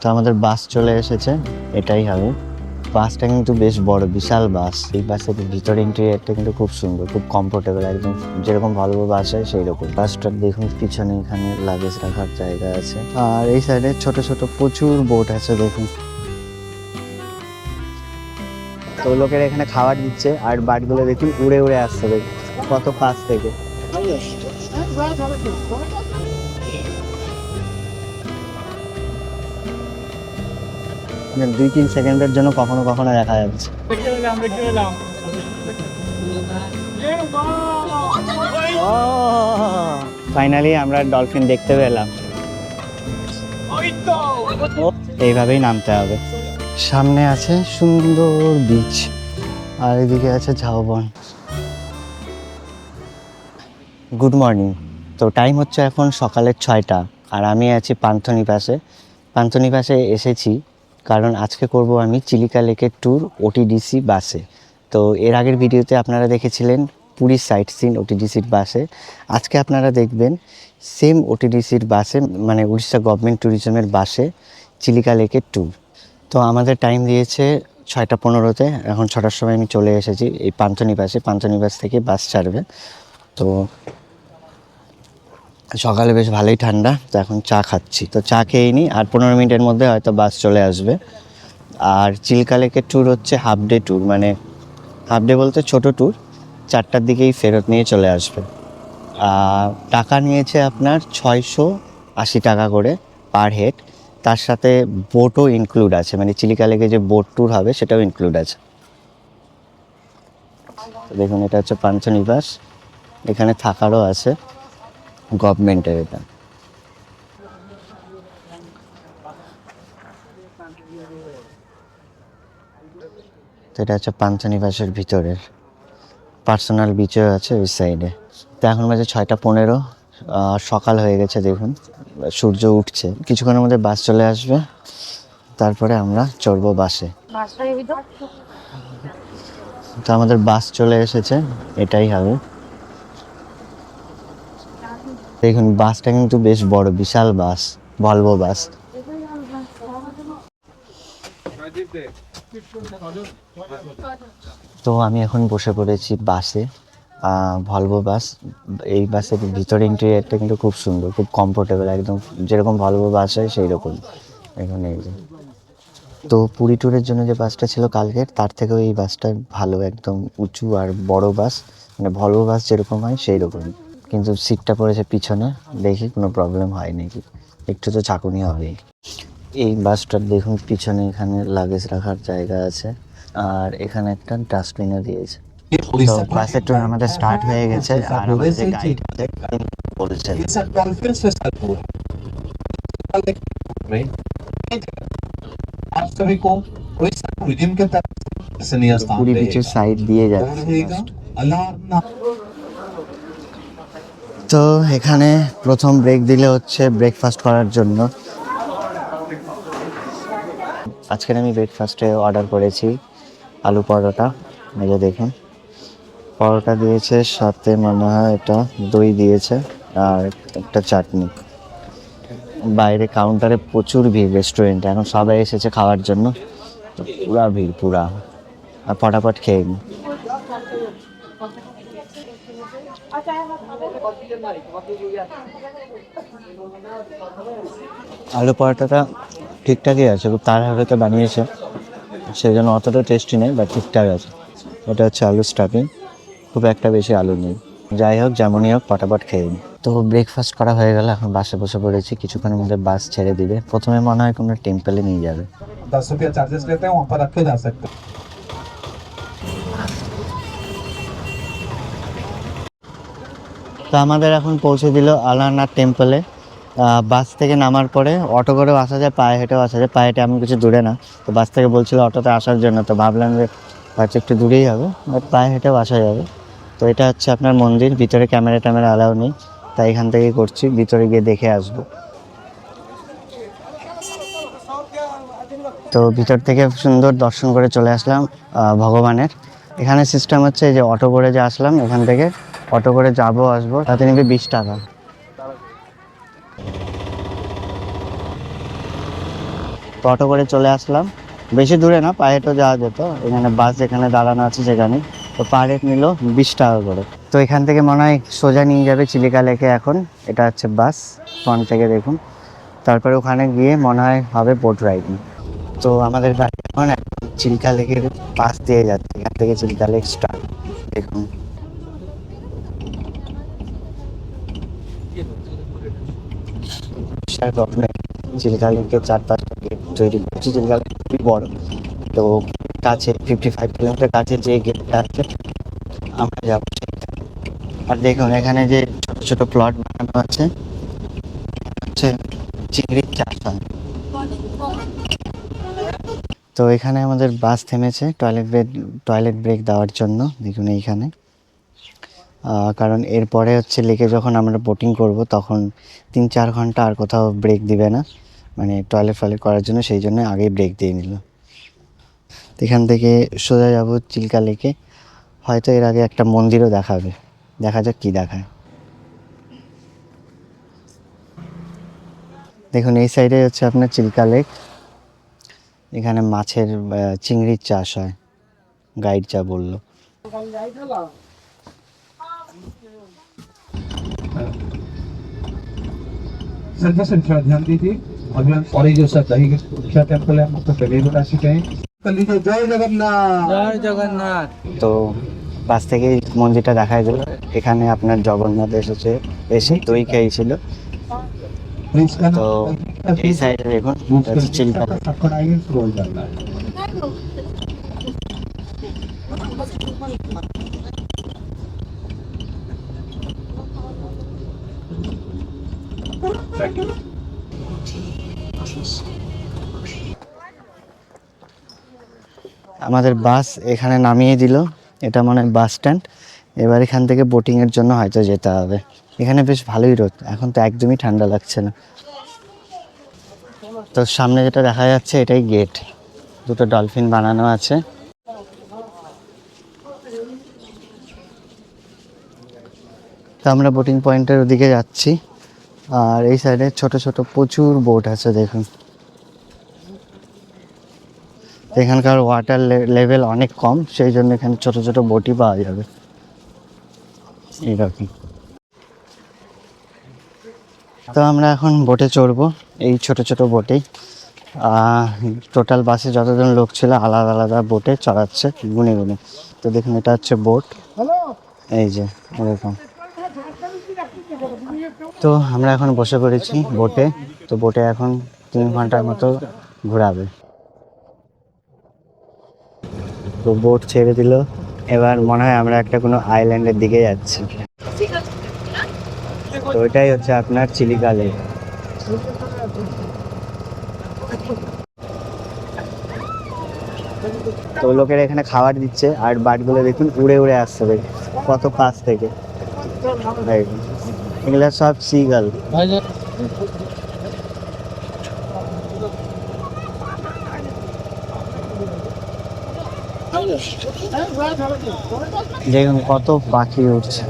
তো আমাদের বাস চলে এসেছে, এটাই হবে। বাসটা কিন্তু বেশ বড়, বিশাল বাস। এই বাসের ভিতরে ইন্টেরিয়ারটা কিন্তু খুব সুন্দর, খুব কমফোর্টেবল একদম যেরকম ভালো বাস হয় সেই রকম বাসটার দেখুন, পিছনে এখানে লাগেজ রাখার জায়গা আছে। আর এই সাইডে ছোট ছোট প্রচুর বোট আছে, দেখুন। তো লোকের এখানে খাবার দিচ্ছে, আর বাটগুলো দেখুন উড়ে উড়ে আসছে, দেখুন। কত পাশ থেকে। দুই তিন সেকেন্ডের জন্য কখনো কখনো দেখা যাচ্ছে ফাইনালি আমরা ডলফিন দেখতে পেলাম। এইভাবেই নামতে হবে। সামনে আছে সুন্দর বিচ আর এদিকে আছে ঝাউবন। গুড মর্নিং তো টাইম হচ্ছে এখন সকালের ছয়টা, আর আমি আছি পান্থনি পাশে পান্থনি পাশে এসেছি। কারণ আজকে করব আমি চিলিকা লেকের ট্যুর ওটিডিসি বাসে। তো এর আগের ভিডিওতে আপনারা দেখেছিলেন পুরীর সাইট সিন ওটিডিসির বাসে। আজকে আপনারা দেখবেন সেম ওটিডিসির বাসে মানে উড়িষ্যা গভর্নমেন্ট ট্যুরিজমের বাসে চিলিকা লেকের ট্যুর তো আমাদের টাইম দিয়েছে ছয়টা পনেরোতে, এখন ছটার সময় আমি চলে এসেছি এই পান্থনি বাসে পান্থনি বাস থেকে বাস ছাড়বে। তো সকালে বেশ ভালোই ঠান্ডা, তো এখন চা খাচ্ছি। তো চা খেয়ে নিই, আর পনেরো মিনিটের মধ্যে হয়তো বাস চলে আসবে। আর চিল্কা লেকের ট্যুর হচ্ছে হাফ ডে ট্যুর মানে হাফ ডে বলতে ছোট ট্যুর চারটার দিকেই ফেরত নিয়ে চলে আসবে। টাকা নিয়েছে আপনার ছয়শো আশি টাকা করে পার হেড তার সাথে বোটও ইনক্লুড আছে মানে চিলিকা লেকে যে বোট ট্যুর হবে সেটাও ইনক্লুড আছে। দেখুন, এটা হচ্ছে পাঞ্চনিবাস, এখানে থাকারও আছে। গভর্নমেন্টের এটা তো এটা হচ্ছে পাঞ্চনিবাসের ভিতরের। পার্সোনাল বিচও আছে ওই সাইডে। তো এখন বাজে ছয়টা পনেরো। সকাল হয়ে গেছে দেখুন। সূর্য উঠছে। কিছুক্ষণের মধ্যে বাস চলে আসবে। তারপরে আমরা চড়বো বাসে। তো আমাদের বাস চলে এসেছে। এটাই হবে। দেখুন, বাসটা কিন্তু বেশ বড়, বিশাল বাস ভলভো বাস। তো আমি এখন বসে পড়েছি বাসে ভলভো বাস। এই বাসের ভিতর ইন্টেরিয়ারটা কিন্তু খুব সুন্দর, খুব কমফোর্টেবল একদম যেরকম ভলভো বাস হয় সেই রকম এখানে এই যে। তো পুরী ট্যুরের জন্য যে বাসটা ছিল কালকের, তার থেকেও এই বাসটা ভালো, একদম উঁচু আর বড় বাস। মানে ভলভো বাস যেরকম হয় সেই রকমই কিন্তু সিটটা পড়েছে পিছনে দেখি কোনো প্রবলেম হয় নাকি একটু তো ছাঁকুনি হবেই। এই বাসটার দেখুন পিছনে এখানে লাগেজ রাখার জায়গা আছে আর এখানে একটা ডাস্টবিনও দিয়েছে। তো আমাদের স্টার্ট হয়ে গেছে সাইড দিয়ে যাচ্ছে তো এখানে প্রথম ব্রেক দিলে হচ্ছে ব্রেকফাস্ট করার জন্য। আজকের আমি ব্রেকফাস্টে অর্ডার করেছি আলু পরোটা যে দেখুন। পরোটা দিয়েছে, সাথে মনে হয় এটা দই দিয়েছে আর একটা চাটনি। বাইরে কাউন্টারে প্রচুর ভিড় রেস্টুরেন্টে এখন সবাই এসেছে খাওয়ার জন্য। পুরা ভিড়, পুরা। আর ফটাফট খেয়ে নিই আলু পরোটাটা ঠিকঠাকই আছে, খুব তাড়াহুড়োতে বানিয়েছে। সেই জন্য অতটা টেস্টি নেই বা ঠিকঠাক আছে। ওটা হচ্ছে আলু স্টাফিং খুব একটা বেশি আলু নেই। যাই হোক, যেমনই হোক, পটাপট খেয়ে নিই। তো ব্রেকফাস্ট করা হয়ে গেল, এখন বাসে বসে পড়েছি, কিছুক্ষণের মধ্যে বাস ছেড়ে দিবে। প্রথমে মনে হয় কোনো টেম্পলে নিয়ে যাবে। দশ রুপিয়া চার্জেস লেতে যা সকতে তো আমাদের এখন পৌঁছে দিল আলারনাথ টেম্পলে বাস থেকে নামার পরে অটো করেও আসা যায়, পায়ে হেঁটেও আসা যায়। পায়ে হেঁটে এমন কিছু দূরে না। তো বাস থেকে বলছিল অটোতে আসার জন্য। তো ভাবলাম যে হয়তো একটু দূরেই হবে বাট পায়ে হেঁটেও আসা যাবে। তো এটা হচ্ছে আপনার মন্দির, ভিতরে ক্যামেরা ট্যামেরা অ্যালাউ নেই। তাই এখান থেকেই করছি, ভিতরে গিয়ে দেখে আসব। তো ভিতর থেকে সুন্দর দর্শন করে চলে আসলাম ভগবানের। এখানে সিস্টেম হচ্ছে যে অটো করে যে আসলাম, এখান থেকে অটো করে যাব, আসব। তাতে নেবে বিশ টাকা। তো অটো করে চলে আসলাম। বেশি দূরে না পায়ে হেঁটেও যাওয়া যেত। এখানে বাস যেখানে দাঁড়ানো আছে সেখানে। তো পার হেড নিল বিশ টাকা করে। তো এখান থেকে মনে হয় সোজা নিয়ে যাবে চিলিকা লেকে এখন। এটা হচ্ছে বাস ফ্রন্ট থেকে দেখুন। তারপরে ওখানে গিয়ে মনে হয় হবে বোট রাইডিং তো আমাদের গাড়ি এখন চিল্কা লেকের পাশ দিয়ে যাচ্ছে। এখান থেকে চিল্কা লেক স্টার্ট দেখুন। বিশাল রকমের চিল্কা লেকের চারপাশটা গেট তৈরি করছে চিল্কা লেক খুবই বড়। তো কাছে ফিফটি ফাইভ কিলোমিটার কাছে যে গেটটা আছে, আমরা যাব। আর দেখুন, এখানে যে ছোট ছোট প্লট বানানো আছে হচ্ছে চিংড়ির চাষ হয় তো এখানে আমাদের বাস থেমেছে টয়লেট ব্রেক টয়লেট ব্রেক দেওয়ার জন্য, দেখুন এইখানে। কারণ এরপরে হচ্ছে লেকে যখন আমরা বোটিং করব, তখন তিন চার ঘণ্টা আর কোথাও ব্রেক দিবে না। মানে টয়লেট ফয়লেট করার জন্য সেই জন্য আগেই ব্রেক দিয়ে নিল। এখান থেকে সোজা যাব চিল্কা লেকে। হয়তো এর আগে একটা মন্দিরও দেখাবে। দেখা যাক কী দেখায়। দেখুন, এই সাইডে হচ্ছে আপনার চিল্কা লেক। এখানে মাছের চিংড়ির চাষ হয়। গাইড যা বলল। सर बस थोड़ा ध्यान दीजिए अभी हम और ये जो सर दही के क्या टेम्पल है हम आपको पहले ही बता चुके हैं कल जय जगन्नाथ জয় জগন্নাথ তো বাস থেকে মন্দিরটা দেখাই দিল এখানে আপনার জগন্নাথ এসেছে এসে দই খেয়েছিল तो इसका তো এই সাইডে দেখুন এটা হচ্ছে চিল্কা আমাদের বাস এখানে নামিয়ে দিল। এটা মনে বাস স্ট্যান্ড। এবার এখান থেকে বোটিংয়ের জন্য হয়তো যেতে হবে। এখানে বেশ ভালোই রোদ। এখন তো একদমই ঠান্ডা লাগছে না। তো সামনে যেটা দেখা যাচ্ছে, এটাই গেট দুটো ডলফিন বানানো আছে। তো আমরা বোটিং পয়েন্টের ওদিকে যাচ্ছি। আর এই সাইডে ছোট ছোট প্রচুর বোট আছে, দেখুন। এখানকার ওয়াটার লেভেল অনেক কম, সেই জন্য এখানে ছোট ছোট বোটই পাওয়া যাবে। এইরকম। তো আমরা এখন বোটে চড়বো, এই ছোট ছোট বোটেই টোটাল বাসে যতজন লোক ছিল আলাদা আলাদা বোটে চড়াচ্ছে, গুনে গুনে। তো দেখুন, এটা হচ্ছে বোট। এই যে, এরকম। তো আমরা এখন বসে পড়েছি বোটে। তো বোটে এখন তিন ঘণ্টার মতো ঘোরাবে। তো বোট ছেড়ে দিল। এবার মনে হয় আমরা একটা কোনো আইল্যান্ডের দিকে যাচ্ছি। তো ওইটাই হচ্ছে আপনার চিলিকা লেক তো লোকের এখানে খাবার দিচ্ছে, আর বাটগুলো দেখুন উড়ে উড়ে আসছে কত কাছ থেকে। এগুলো সব সিগাল দেখুন কত পাখি উঠছে।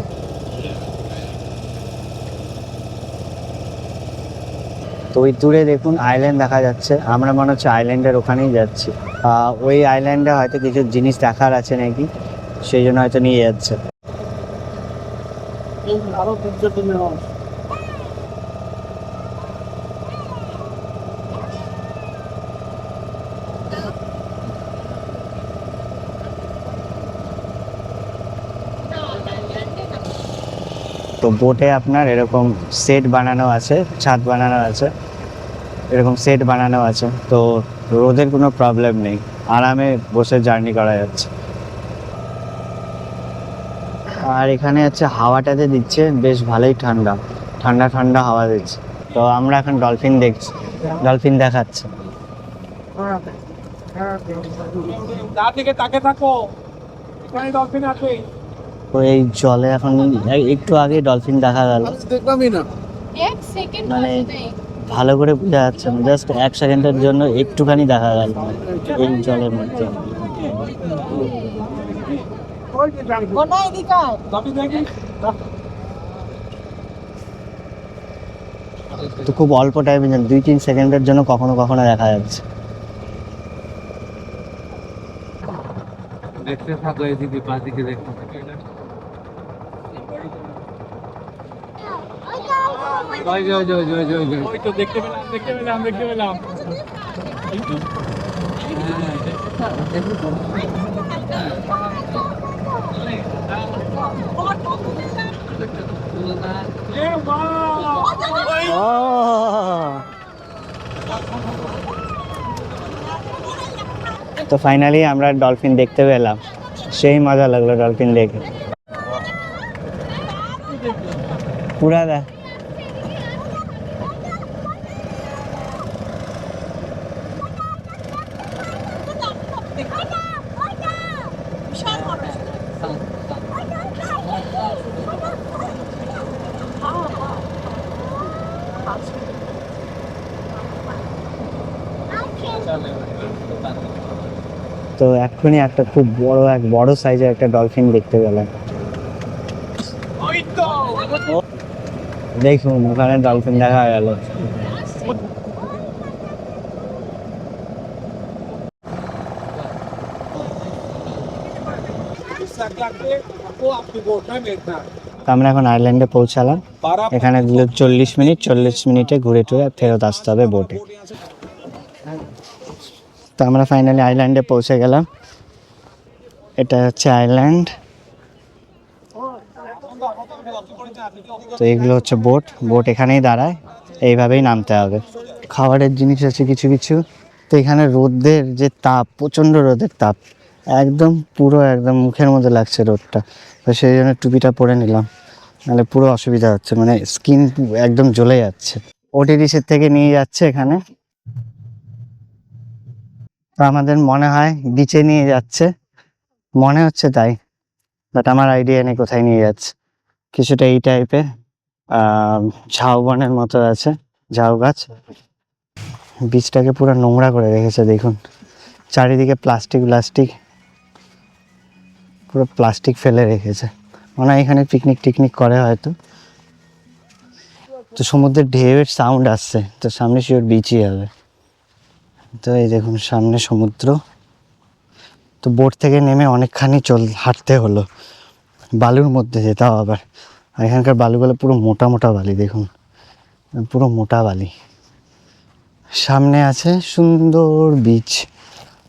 তো ওই দূরে দেখুন আইল্যান্ড দেখা যাচ্ছে। আমরা মনে হচ্ছে আইল্যান্ডের ওখানেই যাচ্ছি। ওই আইল্যান্ডে হয়তো কিছু জিনিস দেখার আছে নাকি? সেই জন্য হয়তো নিয়ে যাচ্ছে। তো বোটে আপনার এরকম সেট বানানো আছে, ছাদ বানানো আছে, এরকম সেট বানানো আছে। তো রোদের কোনো প্রবলেম নেই, আরামে বসে জার্নি করা যাচ্ছে। আর এখানে হচ্ছে হাওয়াটাতে দিচ্ছে, বেশ ভালোই ঠান্ডা। ঠান্ডা ঠান্ডা হাওয়া দিচ্ছে। তো আমরা এখন ডলফিন দেখছি ডলফিন দেখাচ্ছে। থেকে তাকে থাকো ডলফিন আছে। তো এই জলে এখন একটু আগে ডলফিন দেখা গেল। দেখলামই না। মানে ভালো করে বোঝা যাচ্ছে না। জাস্ট এক সেকেন্ডের জন্য একটুখানি দেখা গেল এই জলের মধ্যে। তো খুব অল্প টাইমে জানি দুই তিন সেকেন্ডের জন্য কখনো কখনো দেখা যাচ্ছে। দেখতে থাকো এদিকে বাদিকে দেখতে থাকো। ওই যে, ওই যে, ওই যে, ওই যে, ওই যে। ওই তো দেখতে পেলাম দেখতে পেলাম দেখতে পেলাম এই তো। এ বাহ! তো ফাইনালি আমরা ডলফিন দেখতে পেলাম সেই মজা লাগল ডলফিন দেখে পুরা দা তো এক্ষুনি একটা খুব বড় এক বড় সাইজের একটা ডলফিন দেখতে গেলেন দেখুন ওখানে ডলফিন দেখা গেল। আমরা এখন আয়ারল্যান্ডে পৌঁছালাম। এখানে চল্লিশ মিনিট চল্লিশ মিনিটে ঘুরে টুরে ফেরত আসতে হবে বোটে তো আমরা ফাইনালি আইল্যান্ডে পৌঁছে গেলাম। এটা হচ্ছে আইল্যান্ড তো এগুলো হচ্ছে বোট বোট এখানেই দাঁড়ায়। এইভাবেই নামতে হবে। খাবারের জিনিস আছে কিছু কিছু। তো এখানে রোদের যে তাপ, প্রচণ্ড রোদের তাপ, একদম পুরো, একদম মুখের মধ্যে লাগছে রোদটা। তো সেই জন্য টুপিটা পরে নিলাম। নাহলে পুরো অসুবিধা হচ্ছে মানে স্কিন একদম জ্বলে যাচ্ছে। ওটিডিসের থেকে নিয়ে যাচ্ছে এখানে। তো আমাদের মনে হয় বিচে নিয়ে যাচ্ছে। মনে হচ্ছে তাই বাট আমার আইডিয়া নেই কোথায় নিয়ে যাচ্ছে। কিছুটা এই টাইপের ঝাউবনের মতো আছে, ঝাউ গাছ। বীজটাকে পুরো নোংরা করে রেখেছে, দেখুন। চারিদিকে প্লাস্টিক প্লাস্টিক পুরো প্লাস্টিক ফেলে রেখেছে। মনে হয় এখানে পিকনিক টিকনিক করে হয়তো। তো সমুদ্রের ঢেউয়ের সাউন্ড আসছে, তো সামনে শিওর বিচই হবে। তো এই দেখুন, সামনে সমুদ্র। তো বোট থেকে নেমে অনেকখানি চল, হাঁটতে হলো। বালুর মধ্যে যেতাম আবার। আর এখানকার বালুগুলো পুরো মোটা মোটা বালি, দেখুন। পুরো মোটা বালি। সামনে আছে সুন্দর বিচ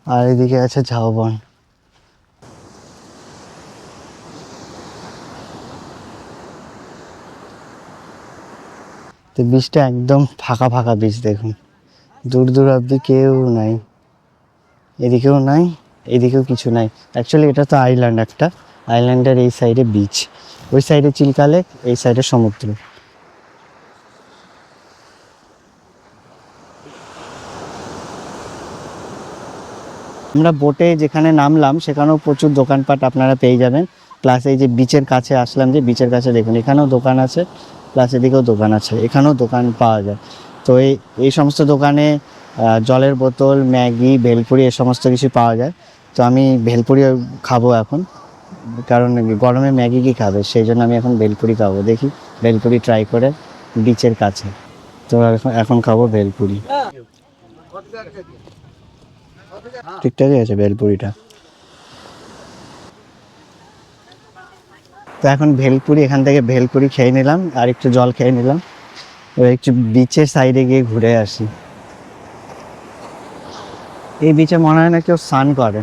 আর এদিকে আছে ঝাউবন। তো বীজটা একদম ফাঁকা ফাঁকা বীজ দেখুন। দূর দূর অব্দি কেউ নাই। এদিকেও নাই, এদিকেও কিছু নাই। অ্যাকচুয়ালি এটা তো আইল্যান্ড একটা। আইল্যান্ডের এই সাইডে বিচ ওই সাইডে চিলকালে, এই সাইডে সমুদ্র। আমরা বোটে যেখানে নামলাম, সেখানেও প্রচুর দোকানপাট আপনারা পেয়ে যাবেন। প্লাস এই যে বিচের কাছে আসলাম যে বিচের কাছে দেখুন, এখানেও দোকান আছে প্লাস এদিকেও দোকান আছে। এখানেও দোকান পাওয়া যায়। তো এই এই সমস্ত দোকানে জলের বোতল, ম্যাগি, ভেলপুরি এ সমস্ত কিছু পাওয়া যায়। তো আমি ভেলপুরি খাব এখন। কারণ গরমে ম্যাগি কি খাবে? সেই জন্য আমি এখন ভেলপুরি খাব। দেখি, ভেলপুরি ট্রাই করে বিচের কাছে। তো এখন এখন খাব ভেলপুরি। ঠিকঠাকই আছে ভেলপুরিটা। তো এখন ভেলপুরি, এখান থেকে ভেলপুরি খেয়ে নিলাম। আর একটু জল খেয়ে নিলাম। এবার একটু বিচের সাইডে গিয়ে ঘুরে আসি। এই বিচে মনে হয় না কেউ স্নান করে।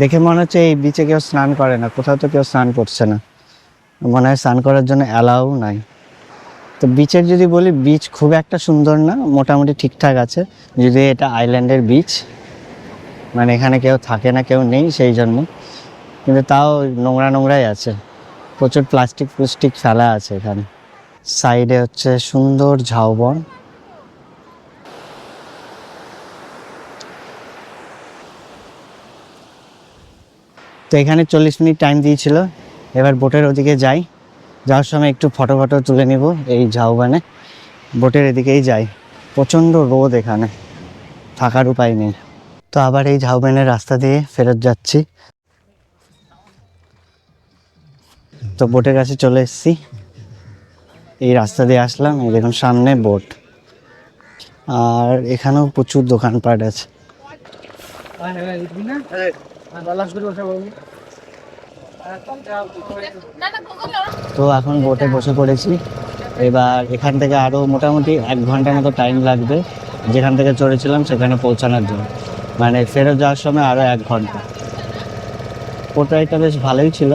দেখে মনে হচ্ছে এই বিচে কেউ স্নান করে না, কোথাও তো কেউ স্নান করছে না। মনে হয় স্নান করার জন্য অ্যালাউ নাই। তো বিচের যদি বলি বিচ খুব একটা সুন্দর না, মোটামুটি ঠিকঠাক আছে। যদি এটা আইল্যান্ডের বিচ মানে এখানে কেউ থাকে না, কেউ নেই সেই জন্য। কিন্তু তাও নোংরা নোংরাই আছে। প্রচুর প্লাস্টিক প্লাস্টিক ফেলা আছে এখানে। সাইডে হচ্ছে সুন্দর ঝাউবন। তো এখানে চল্লিশ মিনিট টাইম দিয়েছিল। এবার বোটের ওদিকে যাই। যাওয়ার সময় একটু ফটো ফটো তুলে নিব এই ঝাউবানে। বোটের এদিকেই যাই। প্রচণ্ড রোদ এখানে। থাকার উপায় নেই। তো আবার এই ঝাউবানের রাস্তা দিয়ে ফেরত যাচ্ছি। তো বোটের কাছে চলে এসেছি। এই রাস্তা দিয়ে আসলাম, এই দেখুন সামনে বোট। আর এখানেও প্রচুর দোকানপাট আছে। তো এখন বোটে বসে পড়েছি। এবার এখান থেকে আরও মোটামুটি এক ঘণ্টার মতো টাইম লাগবে। যেখান থেকে চড়েছিলাম সেখানে পৌঁছানোর জন্য। মানে ফেরত যাওয়ার সময় আরও এক ঘণ্টা। বোট রাইডটা বেশ ভালোই ছিল।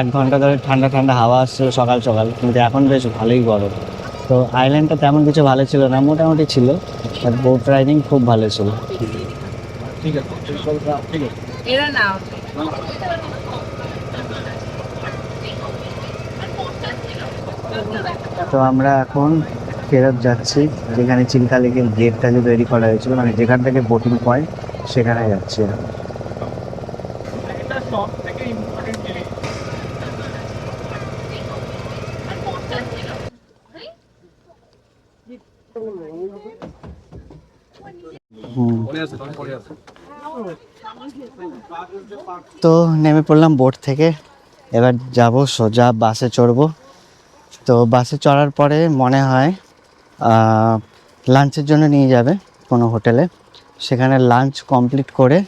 এক ঘণ্টা ধরে ঠান্ডা ঠান্ডা হাওয়া আসছিল সকাল সকাল কিন্তু এখন বেশ ভালোই গরম। তো আইল্যান্ডটা তেমন কিছু ভালো ছিল না মোটামুটি ছিল বাট বোট রাইডিং খুব ভালো ছিল। এরা না তো আমরা এখন ফেরত যাচ্ছি যেখানে চিল্কা লেকের গেটটা যে তৈরি করা হয়েছিল মানে যেখান থেকে বোটিং পয়েন্ট সেখানে যাচ্ছি এখন। এটা সব থেকে ইম্পর্টেন্ট জিনিস হুম। তো নেমে পড়লাম বোট থেকে। এবার যাব, সোজা বাসে চড়বো। তো বাসে চড়ার পরে মনে হয় লাঞ্চের জন্য নিয়ে যাবে কোনো হোটেলে। সেখানে লাঞ্চ কমপ্লিট করে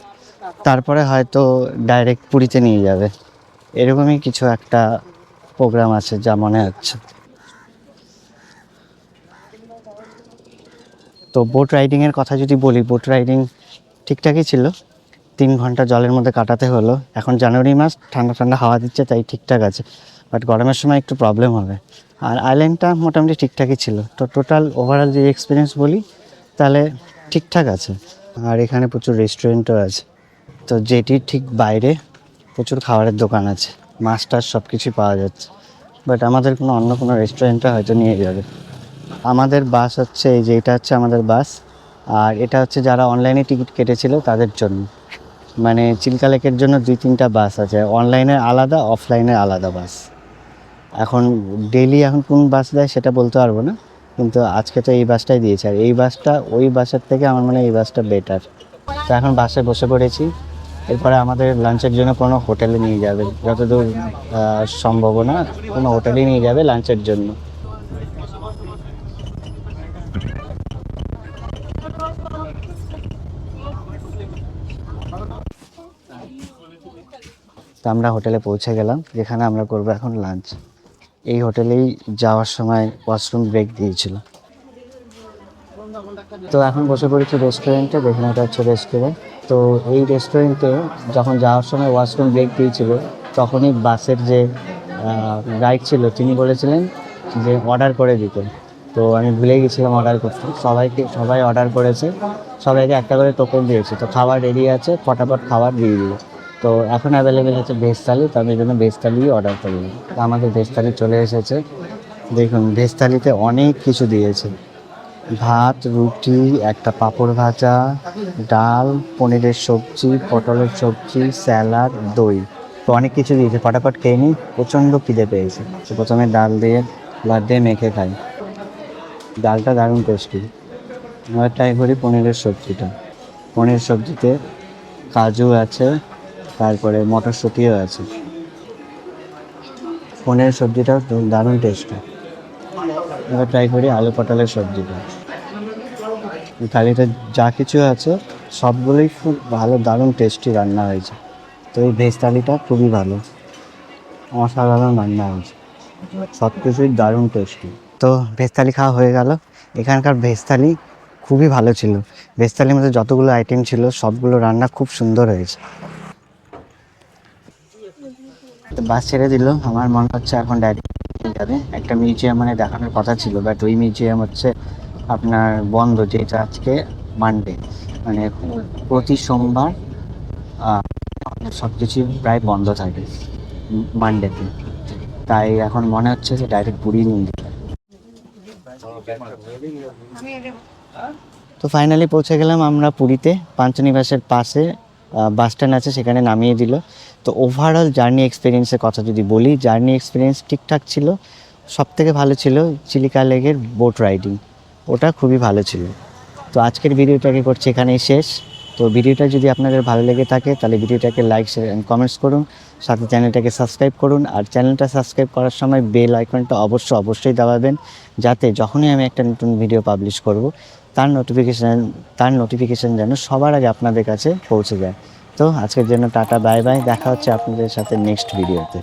তারপরে হয়তো ডাইরেক্ট পুরীতে নিয়ে যাবে। এরকমই কিছু একটা প্রোগ্রাম আছে যা মনে হচ্ছে। তো বোট রাইডিংয়ের কথা যদি বলি বোট রাইডিং ঠিকঠাকই ছিল। তিন ঘণ্টা জলের মধ্যে কাটাতে হলো। এখন জানুয়ারি মাস, ঠান্ডা ঠান্ডা হাওয়া দিচ্ছে, তাই ঠিকঠাক আছে। বাট গরমের সময় একটু প্রবলেম হবে। আর আইল্যান্ডটা মোটামুটি ঠিকঠাকই ছিল। তো টোটাল ওভারঅল যে এক্সপিরিয়েন্স বলি, তাহলে ঠিকঠাক আছে। আর এখানে প্রচুর রেস্টুরেন্টও আছে। তো যেটির ঠিক বাইরে প্রচুর খাবারের দোকান আছে। মাছ টাছ সব কিছুই পাওয়া যাচ্ছে। বাট আমাদের কোনো অন্য কোনো রেস্টুরেন্টে হয়তো নিয়ে যাবে। আমাদের বাস হচ্ছে এই যে, এটা হচ্ছে আমাদের বাস। আর এটা হচ্ছে যারা অনলাইনে টিকিট কেটেছিল তাদের জন্য। মানে চিল্কা লেকের জন্য দুই, তিনটা বাস আছে। অনলাইনে আলাদা অফলাইনে আলাদা বাস। এখন ডেলি এখন কোন বাস দেয় সেটা বলতে পারব না। কিন্তু আজকে তো এই বাসটাই দিয়েছে। আর এই বাসটা, ওই বাসের থেকে আমার মনে হয় এই বাসটা বেটার তো এখন বাসে বসে পড়েছি। এরপরে আমাদের লাঞ্চের জন্য কোনো হোটেলে নিয়ে যাবে। যতদূর সম্ভাবনা, কোনো হোটেলে নিয়ে যাবে লাঞ্চের জন্য। আমরা হোটেলে পৌঁছে গেলাম, যেখানে আমরা করব এখন লাঞ্চ এই হোটেলেই যাওয়ার সময় ওয়াশরুম ব্রেক দিয়েছিল। তো এখন বসে পড়েছি রেস্টুরেন্টে দেখুন এটা হচ্ছে রেস্টুরেন্ট তো এই রেস্টুরেন্টে যখন যাওয়ার সময় ওয়াশরুম ব্রেক দিয়েছিল, তখনই বাসের যে গাইড ছিল, তিনি বলেছিলেন যে অর্ডার করে দিতে। তো আমি ভুলে গেছিলাম অর্ডার করতে। সবাইকে, সবাই অর্ডার করেছে। সবাইকে একটা করে টোকেন দিয়েছে। তো খাবার রেডি আছে, ফটাফট খাবার দিয়ে দিল। তো এখন অ্যাভেলেবেল আছে ভেজ থালি, তো আমি জন্য ভেজ থালি অর্ডার তো আমাদের ভেজ থালি চলে এসেছে। দেখুন, ভেজ থালিতে অনেক কিছু দিয়েছে। ভাত, রুটি, একটা পাঁপড় ভাজা, ডাল, পনিরের সবজি, পটলের সবজি, স্যালাড, দই। তো অনেক কিছু দিয়েছে। ফটাফট খেয়ে নিই। প্রচণ্ড খিদে পেয়েছে। তো প্রথমে ডাল দিয়ে ভাত দিয়ে মেখে খাই। ডালটা দারুণ টেস্টি আমরা ট্রাই করি পনিরের সবজিটা। পনির সবজিতে কাজু আছে তারপরে মটরশুঁটিও আছে। পনিরের সবজিটাও দারুণ টেস্টি এবার ট্রাই করি আলু পটলের সবজিটা। থালিতে যা কিছু আছে, সবগুলোই খুব ভালো, দারুণ টেস্টি রান্না হয়েছে। তো এই ভেজ থালিটা খুবই ভালো। অসাধারণ রান্না হয়েছে। সব কিছুই দারুণ টেস্টি তো ভেজ থালি খাওয়া হয়ে গেল। এখানকার ভেজ থালি খুবই ভালো ছিল। ভেজ থালির মধ্যে যতগুলো আইটেম ছিল, সবগুলো রান্না খুব সুন্দর হয়েছে। বাস ছেড়ে দিল। আমার মনে হচ্ছে এখন ডাইরেক্ট যাবে। একটা মিউজিয়াম মানে দেখানোর কথা ছিল বাট ওই মিউজিয়াম হচ্ছে আপনার বন্ধ, যেটা আজকে মানডে মানে প্রতি সোমবার সব কিছু প্রায় বন্ধ থাকে মানডেতে তাই এখন মনে হচ্ছে যে ডাইরেক্ট পুরী নিয়ে। তো ফাইনালি পৌঁছে গেলাম আমরা পুরীতে। পাঞ্চনিবাসের পাশে বাস স্ট্যান্ড আছে, সেখানে নামিয়ে দিল। তো ওভারঅল জার্নি এক্সপিরিয়েন্সের কথা যদি বলি জার্নি এক্সপিরিয়েন্স ঠিকঠাক ছিল সব থেকে ভালো ছিল চিলিকা লেগের বোট রাইডিং ওটা খুবই ভালো ছিল। তো আজকের ভিডিওটাকে করছি, এখানেই শেষ। তো ভিডিওটা যদি আপনাদের ভালো লেগে থাকে, তাহলে ভিডিওটাকে লাইক শেয়ার অ্যান্ড কমেন্টস করুন, সাথে চ্যানেলটাকে সাবস্ক্রাইব করুন, আর চ্যানেলটা সাবস্ক্রাইব করার সময় বেল আইকনটা অবশ্যই অবশ্যই দাবাবেন, যাতে যখনই আমি একটা নতুন ভিডিও পাবলিশ করব, তার নোটিফিকেশান তার নোটিফিকেশান যেন সবার আগে আপনাদের কাছে পৌঁছে যায়। তো আজকের জন্য টাটা বাই বাই। দেখা হচ্ছে আপনাদের সাথে নেক্সট ভিডিওতে